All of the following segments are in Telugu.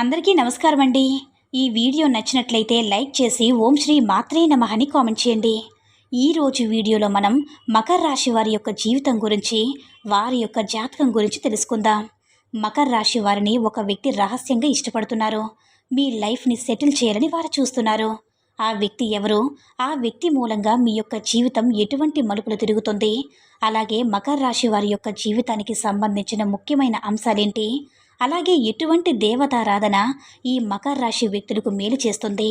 అందరికీ నమస్కారం అండి. ఈ వీడియో నచ్చినట్లయితే లైక్ చేసి ఓం శ్రీ మాత్రే నమః అని కామెంట్ చేయండి. ఈరోజు వీడియోలో మనం మకర రాశి వారి యొక్క జీవితం గురించి వారి యొక్క జాతకం గురించి తెలుసుకుందాం. మకర రాశి వారిని ఒక వ్యక్తి రహస్యంగా ఇష్టపడుతున్నారు. మీ లైఫ్ని సెటిల్ చేయాలని వారు చూస్తున్నారు. ఆ వ్యక్తి ఎవరు? ఆ వ్యక్తి మూలంగా మీ యొక్క జీవితం ఎటువంటి మలుపులు తిరుగుతుంది? అలాగే మకర రాశి వారి యొక్క జీవితానికి సంబంధించిన ముఖ్యమైన అంశాలేంటి? అలాగే ఎటువంటి దేవతారాధన ఈ మకర రాశి వ్యక్తులకు మేలు చేస్తుంది?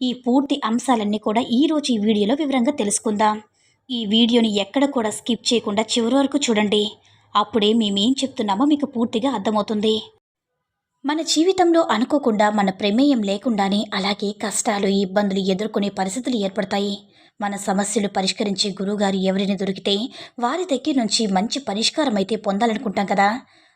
ఈ పూర్తి అంశాలన్నీ కూడా ఈరోజు ఈ వీడియోలో వివరంగా తెలుసుకుందాం. ఈ వీడియోని ఎక్కడ కూడా స్కిప్ చేయకుండా చివరి వరకు చూడండి. అప్పుడే మేమేం చెప్తున్నామో మీకు పూర్తిగా అర్థమవుతుంది. మన జీవితంలో అనుకోకుండా మన ప్రమేయం లేకుండానే అలాగే కష్టాలు ఇబ్బందులు ఎదుర్కొనే పరిస్థితులు ఏర్పడతాయి. మన సమస్యలు పరిష్కరించే గురువుగారు ఎవరిని దొరికితే వారి దగ్గర నుంచి మంచి పరిష్కారం అయితే పొందాలనుకుంటాం కదా.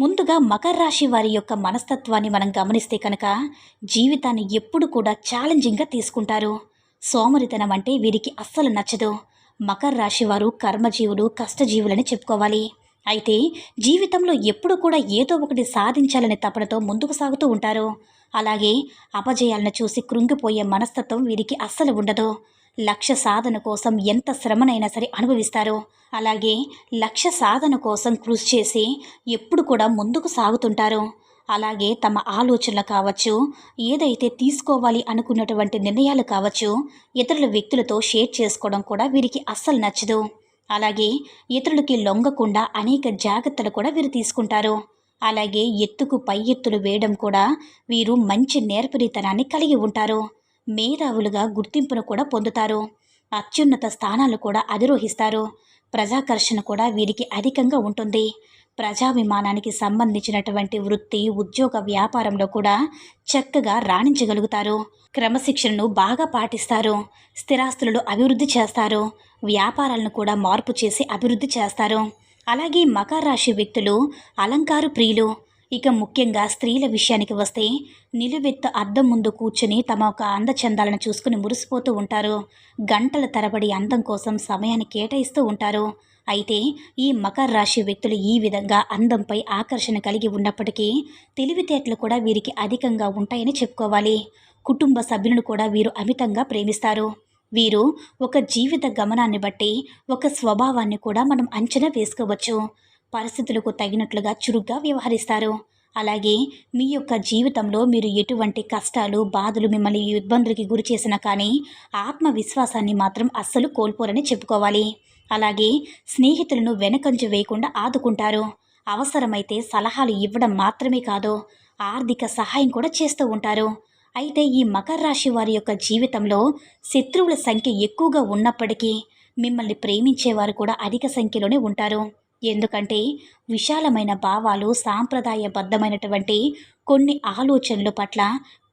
ముందుగా మకర రాశి వారి యొక్క మనస్తత్వాన్ని మనం గమనిస్తే కనుక జీవితాన్ని ఎప్పుడు కూడా ఛాలెంజింగ్గా తీసుకుంటారు. సోమరితనం అంటే వీరికి అస్సలు నచ్చదు. మకర రాశి వారు కర్మజీవులు కష్టజీవులని చెప్పుకోవాలి. అయితే జీవితంలో ఎప్పుడు కూడా ఏదో ఒకటి సాధించాలనే తపనతో ముందుకు సాగుతూ ఉంటారు. అలాగే అపజయాలను చూసి కృంగిపోయే మనస్తత్వం వీరికి అస్సలు ఉండదు. లక్ష్య సాధన కోసం ఎంత శ్రమనైనా సరే అనుభవిస్తారు. అలాగే లక్ష్య సాధన కోసం కృషి చేసి ఎప్పుడు కూడా ముందుకు సాగుతుంటారు. అలాగే తమ ఆలోచనలు కావచ్చు ఏదైతే తీసుకోవాలి అనుకున్నటువంటి నిర్ణయాలు కావచ్చు ఇతరుల వ్యక్తులతో షేర్ చేసుకోవడం కూడా వీరికి అస్సలు నచ్చదు. అలాగే ఇతరులకి లొంగకుండా అనేక జాగ్రత్తలు కూడా వీరు తీసుకుంటారు. అలాగే ఎత్తుకు పై ఎత్తులు వేయడం కూడా వీరు మంచి నేర్పరితనాన్ని కలిగి ఉంటారు. మేధావులుగా గుర్తింపును కూడా పొందుతారు. అత్యున్నత స్థానాలు కూడా అధిరోహిస్తారు. ప్రజాకర్షణ కూడా వీరికి అధికంగా ఉంటుంది. ప్రజాభిమానానికి సంబంధించినటువంటి వృత్తి ఉద్యోగ వ్యాపారంలో కూడా చక్కగా రాణించగలుగుతారు. క్రమశిక్షణను బాగా పాటిస్తారు. స్థిరాస్తులను అభివృద్ధి చేస్తారు. వ్యాపారాలను కూడా మార్పు చేసి అభివృద్ధి చేస్తారు. అలాగే మకర రాశి వ్యక్తులు అలంకారు ప్రియులు ఇక ముఖ్యంగా స్త్రీల విషయానికి వస్తే నిలువెత్తు అద్దం ముందు కూర్చుని తమ ఒక అందచందాలను చూసుకుని మురిసిపోతూ ఉంటారు. గంటల తరబడి అందం కోసం సమయాన్ని కేటాయిస్తూ ఉంటారు. అయితే ఈ మకర రాశి వ్యక్తులు ఈ విధంగా అందంపై ఆకర్షణ కలిగి ఉన్నప్పటికీ తెలివితేటలు కూడా వీరికి అధికంగా ఉంటాయని చెప్పుకోవాలి. కుటుంబ సభ్యులను కూడా వీరు అమితంగా ప్రేమిస్తారు. వీరు ఒక జీవిత గమనాన్ని బట్టి ఒక స్వభావాన్ని కూడా మనం అంచనా వేసుకోవచ్చు. పరిస్థితులకు తగినట్లుగా చురుగ్గా వ్యవహరిస్తారు. అలాగే మీ యొక్క జీవితంలో మీరు ఎటువంటి కష్టాలు బాధలు మిమ్మల్ని ఇబ్బందులకి గురి చేసినా కానీ ఆత్మవిశ్వాసాన్ని మాత్రం అస్సలు కోల్పోరని చెప్పుకోవాలి. అలాగే స్నేహితులను వెనకంజు వేయకుండా ఆదుకుంటారు. అవసరమైతే సలహాలు ఇవ్వడం మాత్రమే కాదు ఆర్థిక సహాయం కూడా చేస్తూ ఉంటారు. అయితే ఈ మకర రాశి వారి యొక్క జీవితంలో శత్రువుల సంఖ్య ఎక్కువగా ఉన్నప్పటికీ మిమ్మల్ని ప్రేమించేవారు కూడా అధిక సంఖ్యలోనే ఉంటారు. ఎందుకంటే విశాలమైన భావాలు సాంప్రదాయబద్ధమైనటువంటి కొన్ని ఆలోచనల పట్ల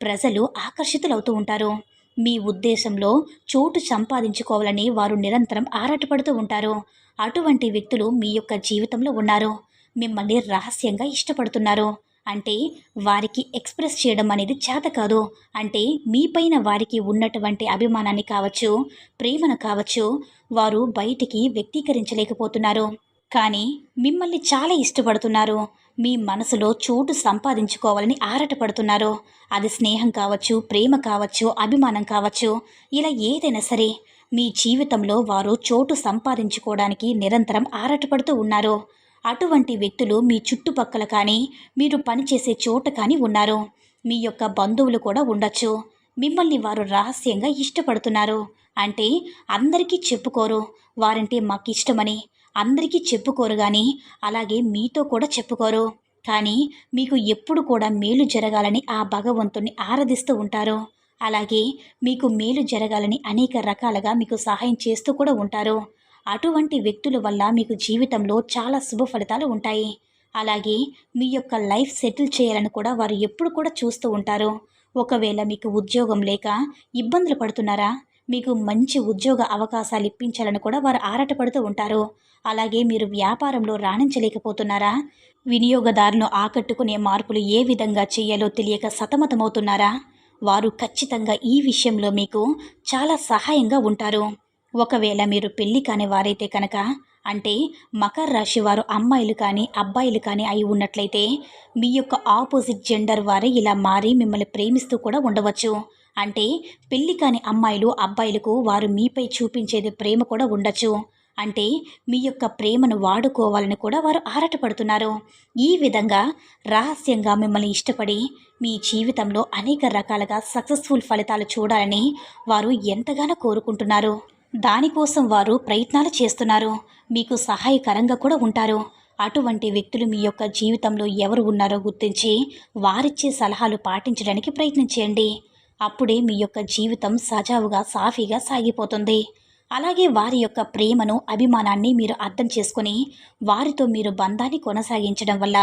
ప్రజలు ఆకర్షితులవుతూ ఉంటారు. మీ ఉద్దేశంలో చోటు సంపాదించుకోవాలని వారు నిరంతరం ఆరాటపడుతూ ఉంటారు. అటువంటి వ్యక్తులు మీ యొక్క జీవితంలో ఉన్నారు. మిమ్మల్ని రహస్యంగా ఇష్టపడుతున్నారు. అంటే వారికి ఎక్స్ప్రెస్ చేయడం అనేది చేత కాదు. అంటే మీపైన వారికి ఉన్నటువంటి అభిమానాన్ని కావచ్చు ప్రేమను కావచ్చు వారు బయటికి వ్యక్తీకరించలేకపోతున్నారు. కానీ మిమ్మల్ని చాలా ఇష్టపడుతున్నారు. మీ మనసులో చోటు సంపాదించుకోవాలని ఆరాటపడుతున్నారు. అది స్నేహం కావచ్చు ప్రేమ కావచ్చు అభిమానం కావచ్చు ఇలా ఏదైనా సరే మీ జీవితంలో వారు చోటు సంపాదించుకోవడానికి నిరంతరం ఆరాటపడుతూ ఉన్నారు. అటువంటి వ్యక్తులు మీ చుట్టుపక్కల కానీ మీరు పనిచేసే చోట కానీ ఉన్నారు. మీ యొక్క బంధువులు కూడా ఉండొచ్చు. మిమ్మల్ని వారు రహస్యంగా ఇష్టపడుతున్నారు. అంటే అందరికీ చెప్పుకోరు. వారంటే మాకు ఇష్టమని అందరికీ చెప్పుకోరు కానీ అలాగే మీతో కూడా చెప్పుకోరు. కానీ మీకు ఎప్పుడు కూడా మేలు జరగాలని ఆ భగవంతుణ్ణి ఆరాధిస్తూ ఉంటారు. అలాగే మీకు మేలు జరగాలని అనేక రకాలుగా మీకు సహాయం చేస్తూ కూడా ఉంటారు. అటువంటి వ్యక్తుల వల్ల మీకు జీవితంలో చాలా శుభ ఫలితాలు ఉంటాయి. అలాగే మీ యొక్క లైఫ్ సెటిల్ చేయాలని కూడా వారు ఎప్పుడు కూడా చూస్తూ ఉంటారు. ఒకవేళ మీకు ఉద్యోగం లేక ఇబ్బందులు పడుతున్నారా మీకు మంచి ఉద్యోగ అవకాశాలు ఇప్పించాలని కూడా వారు ఆరాటపడుతూ ఉంటారు. అలాగే మీరు వ్యాపారంలో రాణించలేకపోతున్నారా? వినియోగదారులను ఆకట్టుకునే మార్పులు ఏ విధంగా చేయాలో తెలియక సతమతమవుతున్నారా? వారు ఖచ్చితంగా ఈ విషయంలో మీకు చాలా సహాయంగా ఉంటారు. ఒకవేళ మీరు పెళ్ళి కాని వారైతే కనుక అంటే మకర రాశి వారు అమ్మాయిలు కానీ అబ్బాయిలు కానీ అయి ఉన్నట్లయితే మీ యొక్క ఆపోజిట్ జెండర్ వారే ఇలా మారి మిమ్మల్ని ప్రేమిస్తూ కూడా ఉండవచ్చు. అంటే పెళ్ళి కాని అమ్మాయిలు అబ్బాయిలకు వారు మీపై చూపించేది ప్రేమ కూడా ఉండొచ్చు. అంటే మీ యొక్క ప్రేమను వాడుకోవాలని కూడా వారు ఆరాటపడుతున్నారు. ఈ విధంగా రహస్యంగా మిమ్మల్ని ఇష్టపడి మీ జీవితంలో అనేక రకాలుగా సక్సెస్ఫుల్ ఫలితాలు చూడాలని వారు ఎంతగానో కోరుకుంటున్నారు. దానికోసం వారు ప్రయత్నాలు చేస్తున్నారు. మీకు సహాయకరంగా కూడా ఉంటారు. అటువంటి వ్యక్తులు మీ యొక్క జీవితంలో ఎవరు ఉన్నారో గుర్తించి వారిచ్చే సలహాలు పాటించడానికి ప్రయత్నించండి అప్పుడే మీ యొక్క జీవితం సజావుగా సాఫీగా సాగిపోతుంది. అలాగే వారి యొక్క ప్రేమను అభిమానాన్ని మీరు అర్థం చేసుకుని వారితో మీరు బంధాన్ని కొనసాగించడం వల్ల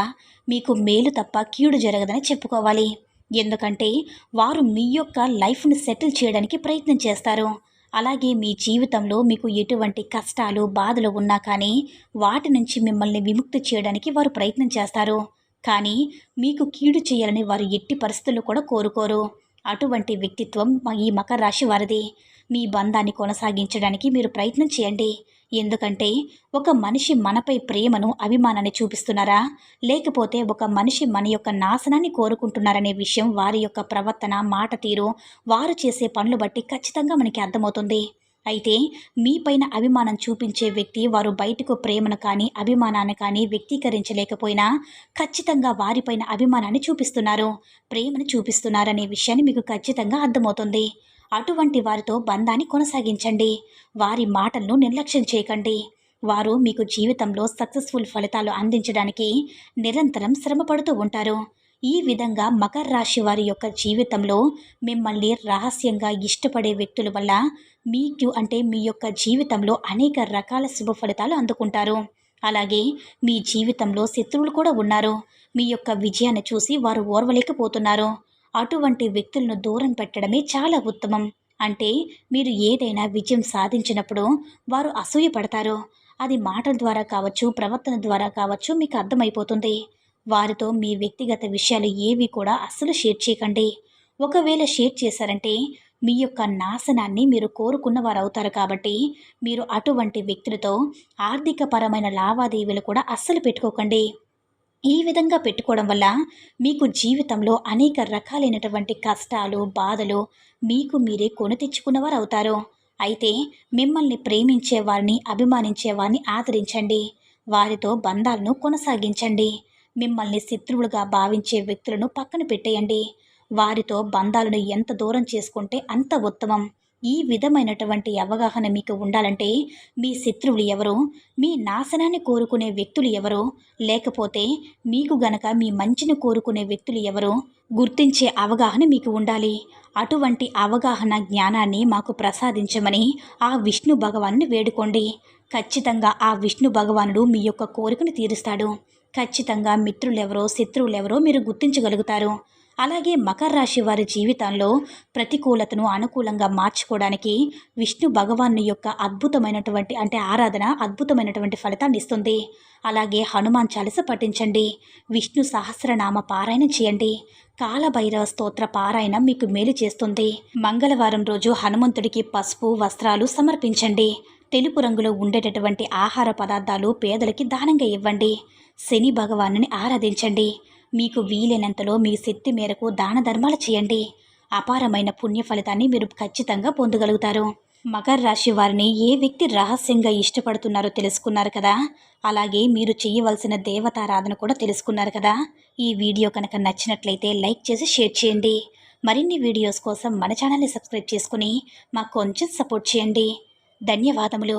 మీకు మేలు తప్ప కీడు జరగదని చెప్పుకోవాలి. ఎందుకంటే వారు మీ యొక్క లైఫ్ను సెటిల్ చేయడానికి ప్రయత్నం చేస్తారు. అలాగే మీ జీవితంలో మీకు ఎటువంటి కష్టాలు బాధలు ఉన్నా కానీ వాటి నుంచి మిమ్మల్ని విముక్తి చేయడానికి వారు ప్రయత్నం చేస్తారు. కానీ మీకు కీడు చేయాలని వారు ఎట్టి పరిస్థితులు కూడా కోరుకోరు. అటువంటి వ్యక్తిత్వం ఈ మకర రాశి వారిది. మీ బంధాన్ని కొనసాగించడానికి మీరు ప్రయత్నం చేయండి. ఎందుకంటే ఒక మనిషి మనపై ప్రేమను అభిమానాన్ని చూపిస్తున్నారా? లేకపోతే ఒక మనిషి మన యొక్క నాశనాన్ని కోరుకుంటున్నారనే విషయం వారి యొక్క ప్రవర్తన మాట తీరు వారు చేసే పనులు బట్టి ఖచ్చితంగా మనకి అర్థమవుతుంది. అయితే మీపైన అభిమానం చూపించే వ్యక్తి వారు బయటకు ప్రేమను కానీ అభిమానాన్ని కానీ వ్యక్తీకరించలేకపోయినా ఖచ్చితంగా వారిపైన అభిమానాన్ని చూపిస్తున్నారు. ప్రేమను చూపిస్తున్నారనే విషయాన్ని మీకు ఖచ్చితంగా అర్థమవుతుంది. అటువంటి వారితో బంధాన్ని కొనసాగించండి. వారి మాటలను నిర్లక్ష్యం చేయకండి. వారు మీకు జీవితంలో సక్సెస్ఫుల్ ఫలితాలు అందించడానికి నిరంతరం శ్రమపడుతూ ఉంటారు. ఈ విధంగా మకర రాశి వారి యొక్క జీవితంలో మిమ్మల్ని రహస్యంగా ఇష్టపడే వ్యక్తుల వల్ల మీకు అంటే మీ యొక్క జీవితంలో అనేక రకాల శుభ ఫలితాలు అందుకుంటారు. అలాగే మీ జీవితంలో శత్రువులు కూడా ఉన్నారు. మీ యొక్క విజయాన్ని చూసి వారు ఓర్వలేకపోతున్నారు. అటువంటి వ్యక్తులను దూరం పెట్టడమే చాలా ఉత్తమం. అంటే మీరు ఏదైనా విజయం సాధించినప్పుడు వారు అసూయపడతారు. అది మాటల ద్వారా కావచ్చు ప్రవర్తన ద్వారా కావచ్చు మీకు అర్థమైపోతుంది. వారితో మీ వ్యక్తిగత విషయాలు ఏవి కూడా అస్సలు షేర్ చేయకండి. ఒకవేళ షేర్ చేశారంటే మీ యొక్క నాశనాన్ని మీరు కోరుకున్న వారు అవుతారు కాబట్టి మీరు అటువంటి వ్యక్తులతో ఆర్థికపరమైన లావాదేవీలు కూడా అస్సలు పెట్టుకోకండి. ఈ విధంగా పెట్టుకోవడం వల్ల మీకు జీవితంలో అనేక రకాలైనటువంటి కష్టాలు బాధలు మీకు మీరే కొని తెచ్చుకున్నవారు అవుతారు అయితే మిమ్మల్ని ప్రేమించే వారిని అభిమానించే వారిని ఆదరించండి. వారితో బంధాలను కొనసాగించండి. మిమ్మల్ని శత్రువులుగా భావించే వ్యక్తులను పక్కన పెట్టేయండి. వారితో బంధాలను ఎంత దూరం చేసుకుంటే అంత ఉత్తమం. ఈ విధమైనటువంటి అవగాహన మీకు ఉండాలంటే మీ శత్రువులు ఎవరు? మీ నాశనాన్ని కోరుకునే వ్యక్తులు ఎవరు? లేకపోతే మీకు గనక మీ మంచిని కోరుకునే వ్యక్తులు ఎవరు? గుర్తించే అవగాహన మీకు ఉండాలి. అటువంటి అవగాహన జ్ఞానాన్ని మాకు ప్రసాదించమని ఆ విష్ణు భగవాన్ని వేడుకోండి. ఖచ్చితంగా ఆ విష్ణు భగవానుడు మీ యొక్క కోరికను తీరుస్తాడు. ఖచ్చితంగా మిత్రులెవరో శత్రువులెవరో మీరు గుర్తించగలుగుతారు. అలాగే మకర రాశి వారి జీవితంలో ప్రతికూలతను అనుకూలంగా మార్చుకోవడానికి విష్ణు భగవాను యొక్క అద్భుతమైనటువంటి అంటే ఆరాధన అద్భుతమైనటువంటి ఫలితాన్ని ఇస్తుంది. అలాగే హనుమాన్ చలస పఠించండి. విష్ణు సహస్రనామ పారాయణం చేయండి. కాలభైరవ స్తోత్ర పారాయణం మీకు మేలు చేస్తుంది. మంగళవారం రోజు హనుమంతుడికి పసుపు వస్త్రాలు సమర్పించండి. తెలుపు రంగులో ఉండేటటువంటి ఆహార పదార్థాలు పేదలకి దానంగా ఇవ్వండి. శని భగవానుని ఆరాధించండి. మీకు వీలైనంతలో మీ శక్తి మేరకు దాన ధర్మాలు చేయండి. అపారమైన పుణ్య ఫలితాన్ని మీరు ఖచ్చితంగా పొందగలుగుతారు. మకర రాశి వారిని ఏ వ్యక్తి రహస్యంగా ఇష్టపడుతున్నారో తెలుసుకున్నారు కదా? అలాగే మీరు చేయవలసిన దేవతారాధన కూడా తెలుసుకున్నారు కదా? ఈ వీడియో కనుక నచ్చినట్లయితే లైక్ చేసి షేర్ చేయండి. మరిన్ని వీడియోస్ కోసం మన ఛానల్ని సబ్స్క్రైబ్ చేసుకుని మాకు కొంచెం సపోర్ట్ చేయండి. ధన్యవాదములు.